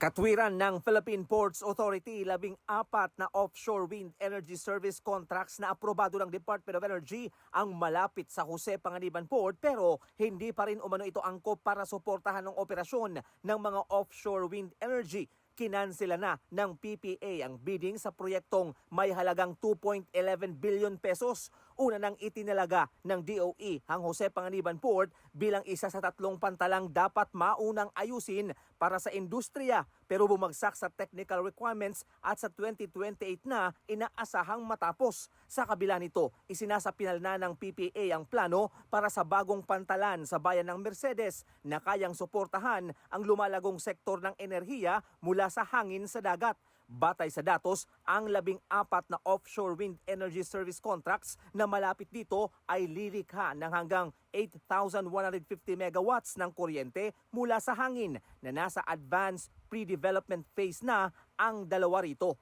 Katwiran ng Philippine Ports Authority, labing apat na offshore wind energy service contracts na aprobado ng Department of Energy ang malapit sa Jose Panganiban Port pero hindi pa rin umano ito angkop para suportahan ng operasyon ng mga offshore wind energy. Kinansela na ng PPA ang bidding sa proyektong may halagang 2.11 billion pesos. Una nang itinalaga ng DOE ang Jose Panganiban Port bilang isa sa tatlong pantalang dapat maunang ayusin para sa industriya pero bumagsak sa technical requirements at sa 2028 na inaasahang matapos. Sa kabila nito, isinasapinal na ng PPA ang plano para sa bagong pantalan sa bayan ng Mercedes na kayang suportahan ang lumalagong sektor ng enerhiya mula sa hangin sa dagat. Batay sa datos, ang labing apat na offshore wind energy service contracts na malapit dito ay lirikha ng hanggang 8,150 megawatts ng kuryente mula sa hangin na nasa advanced pre-development phase na ang dalawa rito.